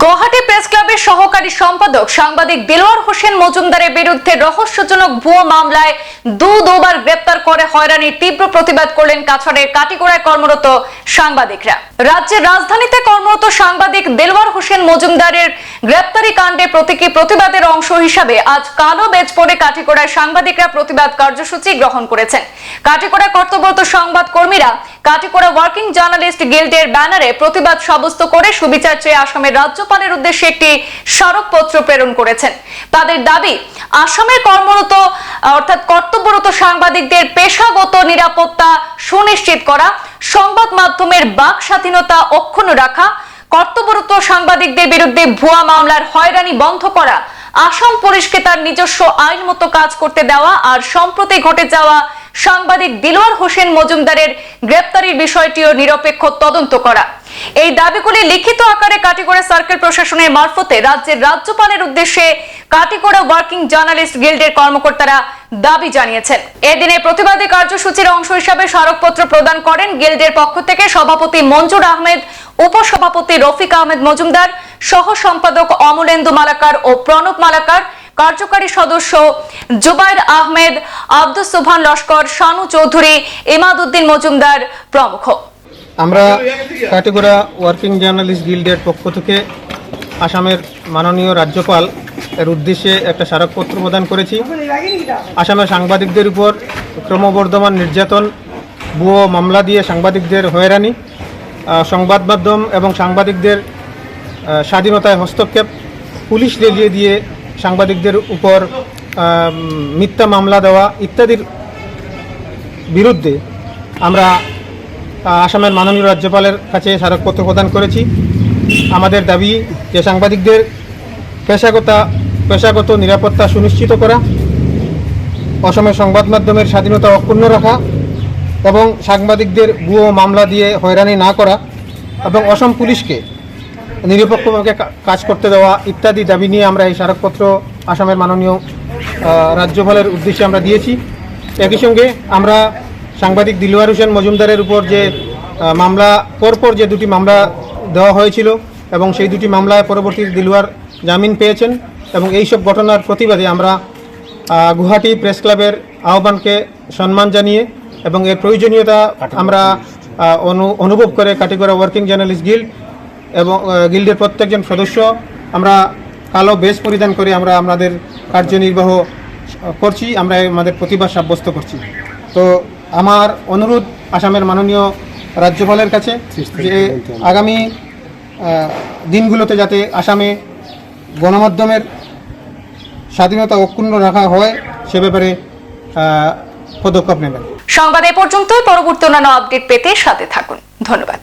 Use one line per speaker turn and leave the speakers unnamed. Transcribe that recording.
Guwahati press ক্লাবের সহকারী সম্পাদক সাংবাদিক দিলওয়ার হোসেন মজুমদারের বিরুদ্ধে রহস্যজনক ভুয়ো মামলায় দু দুবার গ্রেপ্তার করে হয়রানির তীব্র প্রতিবাদ করলেন কাছাড়ের কাটিগড়ায় কর্মরত সাংবাদিকরা। রাজ্যের রাজধানীতে কর্মরত সাংবাদিক দেলওয়ার হোসেন মজুমদারের গ্রেপ্তারি কাণ্ডে প্রতীকী প্রতিবাদের অংশ হিসাবে আজ কালো বেজ পরে কাটিগড়ায় সাংবাদিকরা প্রতিবাদ কার্যসূচি গ্রহণ করেছেন। কাটিগড়া কর্তব্যরত সংবাদ কর্মীরা কাটিগড়া ওয়ার্কিং জার্নালিস্ট গিল্ডের ব্যানারে প্রতিবাদ সাব্যস্ত করে সুবিচার চেয়ে আসামের রাজ্যপালের উদ্দেশ্যে একটি স্মারকপত্র প্রেরণ করেছেন। তাদের দাবি, আসামের কর্মরত, অর্থাৎ কর্তব্যরত সাংবাদিকদের পেশাগত নিরাপত্তা সুনিশ্চিত করা, সংবাদ মাধ্যমের বাক স্বাধীনতা অক্ষুণ্ণ রাখা, কর্তব্যরত সাংবাদিকদের বিরুদ্ধে ভুয়া মামলার হয়রানি বন্ধ করা, আসাম পুলিশকে তার নিজস্ব আইন মতো কাজ করতে দেওয়া আর সম্প্রতি ঘটে যাওয়া সাংবাদিক দিলওয়ার হোসেন মজুমদারের গ্রেপ্তারির বিষয়টিও নিরপেক্ষ তদন্ত করা। এই দাবিগুলি লিখিত আকারে কাটিগড়া সার্কেল প্রশাসনের মারফতে রাজ্যের রাজ্যপালের উদ্দেশ্যে কাটিগড়া ওয়ার্কিং জার্নালিস্ট গিল্ডের কর্মকর্তারা দাবি জানিয়েছেন। এদিনে প্রতিবাদী কার্যসূচির অংশ হিসাবে স্মারকপত্র প্রদান করেন গিল্ডের পক্ষ থেকে সভাপতি মঞ্জুর আহমেদ, উপসভাপতি রফিক আহমেদ মজুমদার সহ সম্পাদক অমলেন্দু মালাকার ও প্রণব মালাকার কার্যকারী সদস্য জুবাইর আহমেদ, আব্দুস সুবহান লস্কর, শানু চৌধুরী ইমাদউদ্দিন মজুমদার প্রমুখ।
আমরা কাটিগোড়া ওয়ার্কিং জার্নালিস্ট গিল্ডের পক্ষ থেকে আসামের মাননীয় রাজ্যপাল এর উদ্দেশ্যে একটা স্মারকপত্র প্রদান করেছি। আসামের সাংবাদিকদের উপর ক্রমবর্ধমান নির্যাতন, ভুয়ো মামলা দিয়ে সাংবাদিকদের হয়রানি সংবাদ মাধ্যম এবং সাংবাদিকদের স্বাধীনতায় হস্তক্ষেপ, পুলিশ লেলিয়ে দিয়ে সাংবাদিকদের উপর মিথ্যা মামলা দেওয়া ইত্যাদির বিরুদ্ধে আমরা আসামের মাননীয় রাজ্যপালের কাছে স্মারকপত্র প্রদান করেছি। আমাদের দাবি যে সাংবাদিকদের পেশাগত পেশাগত নিরাপত্তা সুনিশ্চিত করা, অসমের সংবাদ মাধ্যমের স্বাধীনতা অক্ষুণ্ণ রাখা এবং সাংবাদিকদের ভুয়ো মামলা দিয়ে হয়রানি না করা এবং অসম পুলিশকে নিরপেক্ষভাবে কাজ করতে দেওয়া ইত্যাদি দাবি নিয়ে আমরা এই স্মারকপত্র আসামের মাননীয় রাজ্যপালের উদ্দেশ্যে আমরা দিয়েছি। একই সঙ্গে আমরা সাংবাদিক দিলওয়ার হোসেন মজুমদারের উপর যে মামলা পরপর যে দুটি মামলা দেওয়া হয়েছিল এবং সেই দুটি মামলায় পরবর্তী দিলওয়ার জামিন পেয়েছেন এবং এই সব ঘটনার প্রতিবাদে আমরা গুয়াহাটি প্রেস ক্লাবের আহ্বানকে সম্মান জানিয়ে এবং এর প্রয়োজনীয়তা আমরা অনু- অনুভব করে কাটিগড়া ওয়ার্কিং জার্নালিস্ট গিল্ড এবং গিল্ডের প্রত্যেকজন সদস্য আমরা কালো বেশ পরিধান করে আমরা আমাদের কার্যনির্বাহ করছি, আমরা আমাদের প্রতিবাদ সাব্যস্ত করছি। তো আমার অনুরোধ আসামের মাননীয় রাজ্যপালের কাছে যে আগামী দিনগুলোতে যাতে আসামে গণমাধ্যমের স্বাধীনতা অক্ষুণ্ণ রাখা হয়, সে ব্যাপারে পদক্ষেপ নেবেন।
সংবাদ এ পর্যন্তই, পরবর্তী অন্যান্য আপডেট পেতে সাথে থাকুন। ধন্যবাদ।